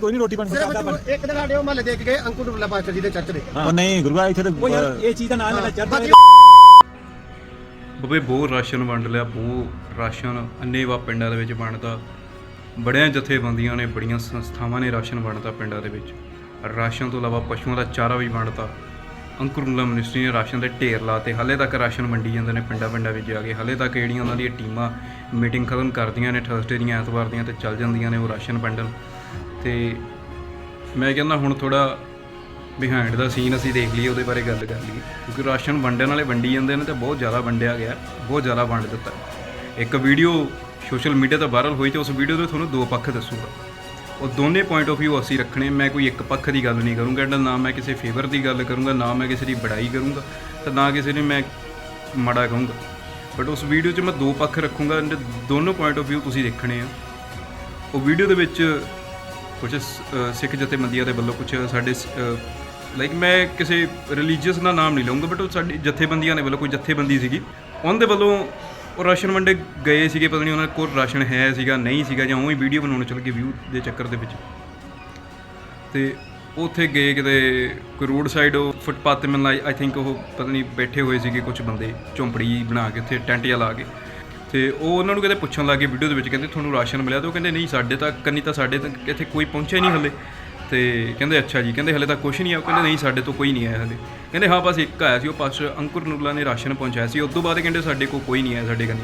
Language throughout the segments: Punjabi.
ਕੋਈ ਨਹੀਂ ਰੋਟੀ ਪਾਣੀ ਖਾਦਾ ਇੱਕ ਦਿਨ ਸਾਡੇ ਉਹ ਮਹੱਲੇ ਦੇ ਕੇ ਗਏ ਅੰਕੁਰ ਦੁੱਲਾ ਪਾਸਟਰ ਜੀ ਦੇ ਚਰਚ ਦੇ। ਉਹ ਨਹੀਂ ਗੁਰੂਆ ਇੱਥੇ ਤੇ ਉਹ ਯਾਰ ਇਹ ਚੀਜ਼ ਦਾ ਨਾਮ ਲੈਣਾ ਚੜਦਾ ਬਬੇ ਬਹੁਤ ਰਾਸ਼ਨ ਵੰਡ ਲਿਆ ਬਹੁਤ ਰਾਸ਼ਨ ਅੰਨੇਵਾ ਪਿੰਡਾਂ ਦੇ ਵਿੱਚ ਵੰਡਦਾ ਬੜਿਆਂ ਜਥੇਬੰਦੀਆਂ ਨੇ ਬੜੀਆਂ ਸੰਸਥਾਵਾਂ ਨੇ ਰਾਸ਼ਨ ਵੰਡਤਾ ਪਿੰਡਾਂ ਦੇ ਵਿੱਚ। ਰਾਸ਼ਨ ਤੋਂ ਇਲਾਵਾ ਪਸ਼ੂਆਂ ਦਾ ਚਾਰਾ ਵੀ ਵੰਡਤਾ। ਅੰਕੁਰ ਮੁੱਲਾ ਮਿਨਿਸਟਰੀ ਨੇ ਰਾਸ਼ਨ ਦੇ ਢੇਰ ਲਾਤੇ। ਹਲੇ ਤੱਕ ਰਾਸ਼ਨ ਵੰਡੀ ਜਾਂਦੇ ਨੇ ਪਿੰਡਾਂ ਪਿੰਡਾਂ ਵਿੱਚ ਜਾ ਕੇ। ਹਲੇ ਤੱਕ ਜਿਹੜੀਆਂ ਉਹਨਾਂ ਦੀਆਂ ਟੀਮਾਂ ਮੀਟਿੰਗ ਖਤਮ ਕਰਦੀਆਂ ਨੇ ਥਰਸਡੇ ਦੀਆਂ, ਐਤਵਾਰ ਦੀਆਂ ਤੇ ਚੱਲ ਜਾਂਦੀਆਂ ਨੇ ਉਹ ਰਾਸ਼ਨ ਵੰਡਣ। ਤੇ ਮੈਂ ਕਹਿੰਦਾ ਹੁਣ ਥੋੜਾ ਬਿਹਾਈਂਡ ਦਾ ਸੀਨ ਅਸੀਂ ਦੇਖ ਲਈਏ, ਉਹਦੇ ਬਾਰੇ ਗੱਲ ਕਰ ਲਈਏ। ਕਿਉਂਕਿ ਰਾਸ਼ਨ ਵੰਡਣ ਵਾਲੇ ਵੰਡੀ ਜਾਂਦੇ ਨੇ ਤੇ ਬਹੁਤ ਜ਼ਿਆਦਾ ਵੰਡਿਆ ਗਿਆ, ਬਹੁਤ ਜ਼ਿਆਦਾ ਵੰਡ ਦਿੱਤਾ। ਇੱਕ ਵੀਡੀਓ ਸੋਸ਼ਲ ਮੀਡੀਆ ਤੇ ਵਾਇਰਲ ਹੋਈ ਤੇ ਉਸ ਵੀਡੀਓ ਦੇ ਤੁਹਾਨੂੰ ਦੋ ਪੱਖ ਦੱਸੂਗਾ। ਉਹ ਦੋਨੇ ਪੁਆਇੰਟ ਆਫ View ਅਸੀਂ ਰੱਖਣੇ, ਮੈਂ ਕੋਈ ਇੱਕ ਪੱਖ ਦੀ ਗੱਲ ਨਹੀਂ ਕਰੂੰਗਾ, ਇਹਦਾ ਨਾ ਮੈਂ ਕਿਸੇ ਫੇਵਰ ਦੀ ਗੱਲ ਕਰੂੰਗਾ, ਨਾ ਮੈਂ ਕਿਸੇ ਦੀ ਬੜਾਈ ਕਰੂੰਗਾ, ਤੇ ਨਾ ਕਿਸੇ ਨੂੰ ਮੈਂ ਮਾੜਾ ਕਹੂੰਗਾ। ਬਟ ਉਸ ਵੀਡੀਓ 'ਚ ਮੈਂ ਦੋ ਪੱਖ ਰੱਖੂੰਗਾ ਦੋਨੋਂ ਪੁਆਇੰਟ ਆਫ View ਤੁਸੀਂ ਦੇਖਣੇ ਆ। ਉਹ ਵੀਡੀਓ ਦੇ ਵਿੱਚ ਕੁਝ ਸਿੱਖ ਜਥੇਬੰਦੀਆਂ ਦੇ ਵੱਲੋਂ ਕੁਝ ਸਾਡੇ ਲਾਈਕ ਮੈਂ ਕਿਸੇ ਰਿਲੀਜੀਅਸ ਦਾ ਨਾਮ ਨਹੀਂ ਲਵਾਂਗਾ ਬਟ ਉਹ ਸਾਡੀ ਜਥੇਬੰਦੀਆਂ ਦੇ ਵੱਲੋਂ ਕੋਈ ਜਥੇਬੰਦੀ ਸੀਗੀ ਉਹਨਾਂ ਦੇ ਵੱਲੋਂ ਉਹ ਰਾਸ਼ਨ ਵੰਡੇ ਗਏ ਸੀਗੇ, ਪਤਾ ਨਹੀਂ ਉਹਨਾਂ ਕੋਲ ਰਾਸ਼ਨ ਹੈ ਸੀਗਾ, ਨਹੀਂ ਸੀਗਾ, ਜਾਂ ਉਹ ਹੀ ਵੀਡੀਓ ਬਣਾਉਣ ਚੱਲ ਗਏ ਵਿਊ ਦੇ ਚੱਕਰ ਦੇ ਵਿੱਚ। ਤੇ ਉੱਥੇ ਗਏ ਕਿਤੇ ਕੋਈ ਰੋਡ ਸਾਈਡ ਉਹ ਫੁੱਟਪਾਥ ਤੇ ਮੈਨੂੰ ਆਈ ਥਿੰਕ ਉਹ ਪਤਾ ਨਹੀਂ ਬੈਠੇ ਹੋਏ ਸੀਗੇ ਕੁਝ ਬੰਦੇ, ਝੌਂਪੜੀ ਬਣਾ ਕੇ ਉੱਥੇ ਟੈਂਟ ਜਿਹਾ ਲਾ ਕੇ। ਤੇ ਉਹ ਉਹਨਾਂ ਨੂੰ ਕਿਤੇ ਪੁੱਛਣ ਲੱਗੇ ਵੀਡੀਓ ਦੇ ਵਿੱਚ, ਕਹਿੰਦੇ ਤੁਹਾਨੂੰ ਰਾਸ਼ਨ ਮਿਲਿਆ, ਤੇ ਉਹ ਕਹਿੰਦੇ, ਨਹੀਂ, ਸਾਡੇ ਤਾਂ, ਕੰਨੀ ਤਾਂ ਸਾਡੇ ਤੱਕ ਇੱਥੇ ਕੋਈ ਪਹੁੰਚਿਆ ਨਹੀਂ ਹਲੇ। ਤੇ ਕਹਿੰਦੇ, ਅੱਛਾ ਜੀ। ਕਹਿੰਦੇ, ਹਲੇ ਤਾਂ ਕੁਝ ਨਹੀਂ ਆ। ਉਹ ਕਹਿੰਦੇ, ਨਹੀਂ, ਸਾਡੇ ਤੋਂ ਕੋਈ ਨਹੀਂ ਆਇਆ ਹਲੇ। ਕਹਿੰਦੇ, ਹਾਂ, ਬਸ ਇੱਕ ਆਇਆ ਸੀ, ਉਹ ਪਾਸਟਰ ਅੰਕੁਰ ਨੂਰਲਾ ਨੇ ਰਾਸ਼ਨ ਪਹੁੰਚਾਇਆ ਸੀ। ਉਸ ਤੋਂ ਬਾਅਦ ਕਹਿੰਦੇ, ਸਾਡੇ ਕੋਲ ਕੋਈ ਨਹੀਂ ਆਇਆ ਸਾਡੇ ਕੰਨੀ।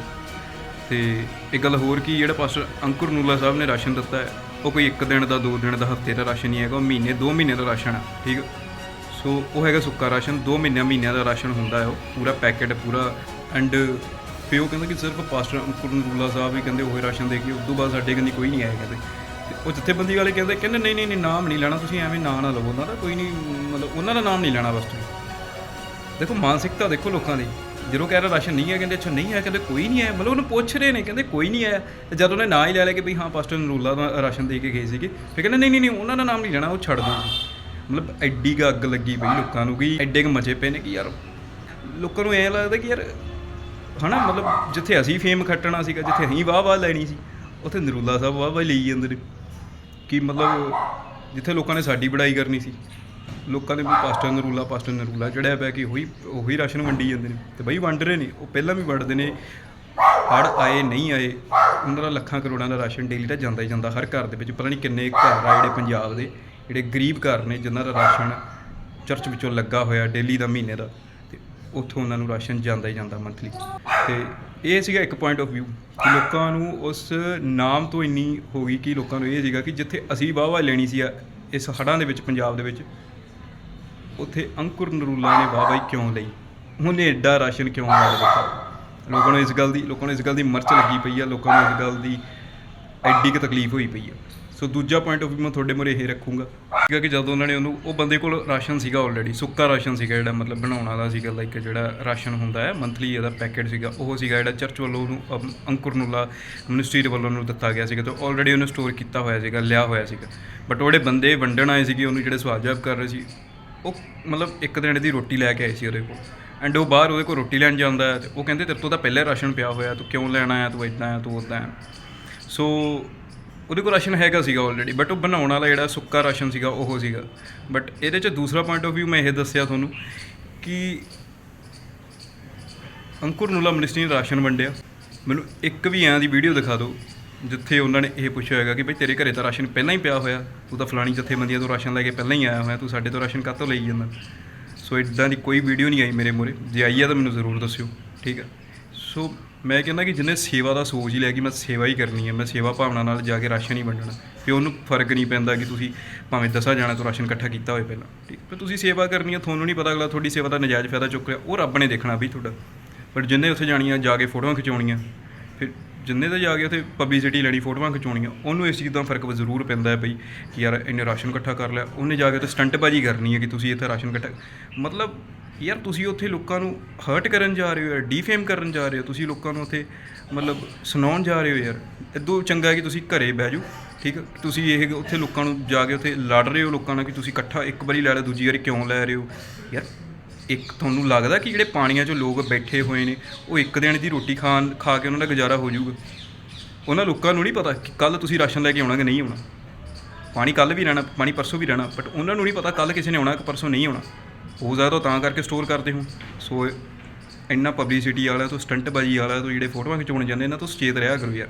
ਤੇ ਇੱਕ ਗੱਲ ਹੋਰ ਕੀ, ਜਿਹੜਾ ਪਾਸਟਰ ਅੰਕੁਰ ਨੂਰਲਾ ਸਾਹਿਬ ਨੇ ਰਾਸ਼ਨ ਦਿੱਤਾ ਹੈ, ਉਹ ਕੋਈ ਇੱਕ ਦਿਨ ਦਾ, ਦੋ ਦਿਨ ਦਾ, ਹਫ਼ਤੇ ਦਾ ਰਾਸ਼ਨ ਨਹੀਂ ਹੈਗਾ, ਉਹ ਮਹੀਨੇ, ਦੋ ਮਹੀਨੇ ਦਾ ਰਾਸ਼ਨ ਹੈ ਠੀਕ ਸੋ ਉਹ ਹੈਗਾ ਸੁੱਕਾ ਰਾਸ਼ਨ, ਦੋ ਮਹੀਨਿਆਂ ਮਹੀਨਿਆਂ ਦਾ ਰਾਸ਼ਨ ਹੁੰਦਾ ਹੈ ਉਹ, ਪੂਰਾ ਪੈਕੇਟ, ਪੂਰਾ ਐਂਡ ਫਿਰ ਉਹ ਕਹਿੰਦਾ ਕਿ ਸਿਰਫ ਪਾਸਟਰ ਅੰਕੁਰ ਨੂਰਲਾ ਸਾਹਿਬ ਹੀ ਕਹਿੰਦੇ ਉਹ ਰਾਸ਼ਨ ਦੇ ਕੇ ਉਸ ਤੋਂ ਬਾਅਦ ਸਾਡੇ ਕੰਨੀ ਕੋਈ ਨਹੀਂ ਆਇਆ ਕਹਿੰਦੇ ਤੇ ਉਹ ਜਥੇਬੰਦੀ ਵਾਲੇ ਕਹਿੰਦੇ ਕਹਿੰਦੇ ਨਹੀਂ ਨਹੀਂ ਨਹੀਂ, ਨਾਮ ਨਹੀਂ ਲੈਣਾ, ਤੁਸੀਂ ਐਵੇਂ ਨਾਂ ਨਾ ਲਵੋ। ਉਹਨਾਂ ਦਾ ਕੋਈ ਨਹੀਂ, ਮਤਲਬ ਉਹਨਾਂ ਦਾ ਨਾਮ ਨਹੀਂ ਲੈਣਾ ਬਸ ਤੁਸੀਂ। ਦੇਖੋ, ਮਾਨਸਿਕਤਾ ਦੇਖੋ ਲੋਕਾਂ ਦੀ। ਜਦੋਂ ਕਹਿ ਰਿਹਾ ਰਾਸ਼ਨ ਨਹੀਂ ਹੈ, ਕਹਿੰਦੇ ਅੱਛਾ ਨਹੀਂ ਹੈ, ਕਹਿੰਦੇ ਕੋਈ ਨਹੀਂ ਆਇਆ ਮਤਲਬ ਉਹਨੂੰ ਪੁੱਛ ਰਹੇ ਨੇ, ਕਹਿੰਦੇ ਕੋਈ ਨਹੀਂ ਆਇਆ ਤੇ ਜਦ ਉਹਨੇ ਨਾਂ ਹੀ ਲੈ ਲਿਆ ਕਿ ਵੀ ਹਾਂ ਪਾਸਟਰ ਨਰੂਲਾ ਦਾ ਰਾਸ਼ਨ ਦੇ ਕੇ ਗਏ ਸੀਗੇ। ਫਿਰ ਕਹਿੰਦੇ ਨਹੀਂ ਨਹੀਂ ਨਹੀਂ, ਉਹਨਾਂ ਦਾ ਨਾਮ ਨਹੀਂ ਲੈਣਾ, ਉਹ ਛੱਡ ਦਿਓ ਮਤਲਬ ਐਡੀ ਕੁ ਅੱਗ ਲੱਗੀ ਪਈ ਲੋਕਾਂ ਨੂੰ ਕਿ ਐਡੇ ਕੁ ਮਜ਼ੇ ਪਏ ਨੇ ਕਿ ਯਾਰ, ਲੋਕਾਂ ਨੂੰ ਐਂ ਲੱਗਦਾ ਕਿ ਯਾਰ, ਹਨਾ, ਮਤਲਬ ਜਿੱਥੇ ਅਸੀਂ ਫੇਮ ਖੱਟਣਾ ਸੀਗਾ, ਜਿੱਥੇ ਅਸੀਂ ਵਾਹ ਵਾਹ ਲੈਣੀ ਸੀ, ਉੱਥੇ ਨਰੂਲਾ ਸਾਹਿਬ ਵਾਹ ਵਾਹ ਲਈ ਜਾਂਦੇ ਨੇ। ਕਿ ਮਤਲਬ ਜਿੱਥੇ ਲੋਕਾਂ ਨੇ ਸਾਡੀ ਬੜਾਈ ਕਰਨੀ ਸੀ, ਲੋਕਾਂ ਨੇ ਵੀ ਪਾਸਟਰ ਨਰੂਲਾ ਪਾਸਟਰ ਨਰੂਲਾ ਚੜਿਆ ਪਿਆ ਕਿ ਉਹੀ ਉਹੀ ਰਾਸ਼ਨ ਵੰਡੀ ਜਾਂਦੇ ਨੇ। ਤੇ ਬਈ ਵੰਡ ਰਹੇ ਨੇ, ਉਹ ਪਹਿਲਾਂ ਵੀ ਵੰਡਦੇ ਨੇ ਹੜ ਆਏ, ਨਹੀਂ ਆਏ, ਉਹਨਾਂ ਦਾ ਲੱਖਾਂ ਕਰੋੜਾਂ ਦਾ ਰਾਸ਼ਨ ਡੇਲੀ ਦਾ ਜਾਂਦਾ ਹੀ ਜਾਂਦਾ ਹਰ ਘਰ ਦੇ ਵਿੱਚ, ਪਤਾ ਨਹੀਂ ਕਿੰਨੇ ਘਰ ਆ ਜਿਹੜੇ ਪੰਜਾਬ ਦੇ, ਜਿਹੜੇ ਗਰੀਬ ਘਰ ਨੇ ਜਿਨ੍ਹਾਂ ਦਾ ਰਾਸ਼ਨ ਚਰਚ ਵਿੱਚੋਂ ਲੱਗਾ ਹੋਇਆ ਡੇਲੀ ਦਾ ਮਹੀਨੇ ਦਾ, ਤੇ ਉੱਥੋਂ ਉਹਨਾਂ ਨੂੰ ਰਾਸ਼ਨ ਜਾਂਦਾ ਹੀ ਜਾਂਦਾ ਮੰਥਲੀ ਤੇ ਇਹ ਸੀਗਾ ਇੱਕ ਪੁਆਇੰਟ ਆਫ View ਕਿ ਲੋਕਾਂ ਨੂੰ ਉਸ ਨਾਮ ਤੋਂ ਇੰਨੀ ਹੋ ਗਈ ਕਿ ਲੋਕਾਂ ਨੂੰ ਇਹ ਸੀਗਾ ਕਿ ਜਿੱਥੇ ਅਸੀਂ ਵਾਹ ਵਾਹ ਲੈਣੀ ਸੀ ਇਸ ਹੜ੍ਹਾਂ ਦੇ ਵਿੱਚ, ਪੰਜਾਬ ਦੇ ਵਿੱਚ, ਉੱਥੇ ਅੰਕੁਰ ਨਰੂਲਾ ਨੇ ਵਾਹ ਹੀ ਕਿਉਂ ਲਈ? ਉਹਨੇ ਐਡਾ ਰਾਸ਼ਨ ਕਿਉਂ ਲਾ ਦਿੱਤਾ? ਲੋਕਾਂ ਨੂੰ ਇਸ ਗੱਲ ਦੀ, ਲੋਕਾਂ ਨੂੰ ਇਸ ਗੱਲ ਦੀ ਮਰਚ ਲੱਗੀ ਪਈ ਆ, ਲੋਕਾਂ ਨੂੰ ਇਸ ਗੱਲ ਦੀ ਐਡੀ ਕੁ ਤਕਲੀਫ ਹੋਈ ਪਈ ਆ। ਸੋ ਦੂਜਾ ਪੁਆਇੰਟ ਆਫ View ਮੈਂ ਤੁਹਾਡੇ ਮੂਹਰੇ ਇਹ ਰੱਖੂੰਗਾ ਸੀਗਾ ਕਿ ਜਦੋਂ ਉਹਨਾਂ ਨੇ ਉਹਨੂੰ ਉਹ ਬੰਦੇ ਕੋਲ ਰਾਸ਼ਨ ਸੀਗਾ ਆਲਰੇਡੀ ਸੁੱਕਾ ਰਾਸ਼ਨ ਸੀਗਾ ਜਿਹੜਾ ਮਤਲਬ ਬਣਾਉਣ ਵਾਲਾ ਸੀਗਾ ਲਾਈਕ ਜਿਹੜਾ ਰਾਸ਼ਨ ਹੁੰਦਾ ਹੈ ਮੰਥਲੀ ਇਹਦਾ ਪੈਕੇਟ ਸੀਗਾ ਉਹ ਸੀਗਾ ਜਿਹੜਾ ਚਰਚ ਵੱਲੋਂ ਉਹਨੂੰ ਅਮ, ਅੰਕੁਰ ਨੂਲਾ ਮਿਨਿਸਟਰੀ ਦੇ ਵੱਲੋਂ ਉਹਨੂੰ ਦਿੱਤਾ ਗਿਆ ਸੀਗਾ ਤੇ ਆਲਰੇਡੀ ਉਹਨੇ ਸਟੋਰ ਕੀਤਾ ਹੋਇਆ ਸੀਗਾ ਲਿਆ ਹੋਇਆ ਸੀਗਾ। ਬਟ ਉਹਦੇ ਬੰਦੇ ਵੰਡਣ ਆਏ ਸੀਗੇ ਉਹਨੂੰ ਜਿਹੜੇ ਸਵਾਲ ਜਵਾਬ ਕਰ ਰਹੇ ਸੀ ਉਹ ਮਤਲਬ ਇੱਕ ਦਿਨ ਦੀ ਰੋਟੀ ਲੈ ਕੇ ਆਏ ਸੀ ਉਹਦੇ ਕੋਲ। ਐਂਡ ਉਹ ਬਾਹਰ ਉਹਦੇ ਕੋਲ ਰੋਟੀ ਲੈਣ ਜਾਂਦਾ ਹੈ ਤੇ ਉਹ ਕਹਿੰਦੇ ਤੇਰੇ ਤੋਂ ਤਾਂ ਪਹਿਲੇ ਰਾਸ਼ਨ ਪਿਆ ਹੋਇਆ ਤੂੰ ਕਿਉਂ ਲੈਣ ਆਇਆ ਤੂੰ ਇਦਾਂ ਆ ਤੂੰ ਉਦਾਂ ਆ ਸੋ ਉਹਦੇ ਕੋਲ ਰਾਸ਼ਨ ਹੈਗਾ ਸੀਗਾ ਆਲਰੇਡੀ ਬਟ ਉਹ ਬਣਾਉਣ ਵਾਲਾ ਜਿਹੜਾ ਸੁੱਕਾ ਰਾਸ਼ਨ ਸੀਗਾ, ਉਹ ਸੀਗਾ। ਬਟ ਇਹਦੇ 'ਚ ਦੂਸਰਾ ਪੁਆਇੰਟ ਆਫ View ਮੈਂ ਇਹ ਦੱਸਿਆ ਤੁਹਾਨੂੰ ਕਿ ਅੰਕੁਰ ਨੂਲਾ ਮਿਨਿਸਟਰੀ ਨੇ ਰਾਸ਼ਨ ਵੰਡਿਆ। ਮੈਨੂੰ ਇੱਕ ਵੀ ਐਂ ਦੀ ਵੀਡੀਓ ਦਿਖਾ ਦਿਓ, ਜਿੱਥੇ ਉਹਨਾਂ ਨੇ ਇਹ ਪੁੱਛਿਆ ਹੋਏਗਾ ਕਿ ਭਈ ਤੇਰੇ ਘਰੇ ਤਾਂ ਰਾਸ਼ਨ ਪਹਿਲਾਂ ਹੀ ਪਿਆ ਹੋਇਆ, ਤੂੰ ਤਾਂ ਫਲਾਣੀ ਜਥੇਬੰਦੀਆਂ ਤੋਂ ਰਾਸ਼ਨ ਲੈ ਕੇ ਪਹਿਲਾਂ ਹੀ ਆਇਆ ਹੋਇਆ, ਤੂੰ ਸਾਡੇ ਤੋਂ ਰਾਸ਼ਨ ਕਾਹਤੋਂ ਲਈ ਜਾਂਦਾ? ਸੋ ਇਦਾਂ ਦੀ ਕੋਈ ਵੀਡੀਓ ਨਹੀਂ ਆਈ ਮੇਰੇ ਮੂਹਰੇ। ਜੇ ਆਈ ਆ ਤਾਂ ਮੈਨੂੰ ਜ਼ਰੂਰ ਦੱਸਿਓ, ਠੀਕ ਹੈ ਸੋ ਮੈਂ ਕਹਿੰਦਾ ਕਿ ਜਿਹਨੇ ਸੇਵਾ ਦਾ ਸੋਚ ਹੀ ਲਿਆ ਕਿ ਮੈਂ ਸੇਵਾ ਹੀ ਕਰਨੀ ਹੈ, ਮੈਂ ਸੇਵਾ ਭਾਵਨਾ ਨਾਲ ਜਾ ਕੇ ਰਾਸ਼ਨ ਹੀ ਵੰਡਣਾ, ਤੇ ਉਹਨੂੰ ਫ਼ਰਕ ਨਹੀਂ ਪੈਂਦਾ ਕਿ ਤੁਸੀਂ ਭਾਵੇਂ ਦਸਾਂ ਜਾਣਾ ਤੋਂ ਰਾਸ਼ਨ ਇਕੱਠਾ ਕੀਤਾ ਹੋਵੇ ਪਹਿਲਾਂ। ਠੀਕ, ਪਰ ਤੁਸੀਂ ਸੇਵਾ ਕਰਨੀ ਹੈ, ਤੁਹਾਨੂੰ ਨਹੀਂ ਪਤਾ ਅਗਲਾ ਤੁਹਾਡੀ ਸੇਵਾ ਦਾ ਨਜਾਇਜ਼ ਫਾਇਦਾ ਚੁੱਕ ਰਿਹਾ, ਉਹ ਰੱਬ ਨੇ ਦੇਖਣਾ ਵੀ ਤੁਹਾਡਾ। ਪਰ ਜਿੰਨੇ ਉੱਥੇ ਜਾਣੀਆਂ, ਜਾ ਕੇ ਫੋਟੋਆਂ ਖਿਚਾਉਣੀਆਂ, ਫਿਰ ਜਿੰਨੇ ਤਾਂ ਜਾ ਕੇ ਉੱਥੇ ਪਬਲਿਸਿਟੀ ਲੈਣੀ, ਫੋਟੋਆਂ ਖਿਚਾਉਣੀਆਂ, ਉਹਨੂੰ ਇਸ ਚੀਜ਼ ਦਾ ਫ਼ਰਕ ਜ਼ਰੂਰ ਪੈਂਦਾ ਹੈ ਬਈ ਕਿ ਯਾਰ, ਇਹਨੇ ਰਾਸ਼ਨ ਇਕੱਠਾ ਕਰ ਲਿਆ, ਉਹਨੇ ਜਾ ਕੇ ਉੱਥੇ ਸਟੰਟਬਾਜ਼ੀ ਕਰਨੀ ਹੈ ਕਿ ਤੁਸੀਂ ਇੱਥੇ ਰਾਸ਼ਨ ਇਕੱਠਾ ਮਤਲਬ ਯਾਰ ਤੁਸੀਂ ਉੱਥੇ ਲੋਕਾਂ ਨੂੰ ਹਰਟ ਕਰਨ ਜਾ ਰਹੇ ਹੋ ਯਾਰ ਡੀਫੇਮ ਕਰਨ ਜਾ ਰਹੇ ਹੋ, ਤੁਸੀਂ ਲੋਕਾਂ ਨੂੰ ਉੱਥੇ ਮਤਲਬ ਸੁਣਾਉਣ ਜਾ ਰਹੇ ਹੋ ਯਾਰ। ਇਦੋਂ ਚੰਗਾ ਹੈ ਕਿ ਤੁਸੀਂ ਘਰੇ ਬਹਿ ਜਾਓ, ਠੀਕ ਤੁਸੀਂ ਇਹ ਉੱਥੇ ਲੋਕਾਂ ਨੂੰ ਜਾ ਕੇ ਉੱਥੇ ਲੜ ਰਹੇ ਹੋ ਲੋਕਾਂ ਨਾਲ ਕਿ ਤੁਸੀਂ ਇਕੱਠਾ ਇੱਕ ਵਾਰੀ ਲੈ ਲਿਆ ਦੂਜੀ ਵਾਰੀ ਕਿਉਂ ਲੈ ਰਹੇ ਹੋ? ਯਾਰ ਇੱਕ ਤੁਹਾਨੂੰ ਲੱਗਦਾ ਕਿ ਜਿਹੜੇ ਪਾਣੀਆਂ 'ਚ ਲੋਕ ਬੈਠੇ ਹੋਏ ਨੇ, ਉਹ ਇੱਕ ਦਿਨ ਦੀ ਰੋਟੀ ਖਾਣ, ਖਾ ਕੇ ਉਹਨਾਂ ਦਾ ਗੁਜ਼ਾਰਾ ਹੋ ਜਾਊਗਾ। ਉਹਨਾਂ ਲੋਕਾਂ ਨੂੰ ਨਹੀਂ ਪਤਾ ਕਿ ਕੱਲ ਤੁਸੀਂ ਰਾਸ਼ਨ ਲੈ ਕੇ ਆਉਣਾ ਕਿ ਨਹੀਂ ਆਉਣਾ। ਪਾਣੀ ਕੱਲ ਵੀ ਰਹਿਣਾ, ਪਾਣੀ ਪਰਸੋਂ ਵੀ ਰਹਿਣਾ ਬਟ ਉਹਨਾਂ ਨੂੰ ਨਹੀਂ ਪਤਾ ਕੱਲ ਕਿਸੇ ਨੇ ਆਉਣਾ ਕਿ ਪਰਸੋਂ ਨਹੀਂ ਆਉਣਾ। ਹੋ ਜ਼ਿਆਦਾ ਤਾਂ ਕਰਕੇ ਸਟੋਰ ਕਰਦੇ ਹੋ। ਸੋ ਇੰਨਾ ਪਬਲਿਸਿਟੀ ਵਾਲਾ ਤੋਂ ਸਟੰਟਬਾਜ਼ੀ ਵਾਲਾ ਤੋਂ ਜਿਹੜੇ ਫੋਟੋਆਂ ਖਿਚਾਉਣ ਜਾਂਦੇ, ਇਹਨਾਂ ਤੋਂ ਸੁਚੇਤ ਰਿਹਾ ਕਰੋ ਯਾਰ।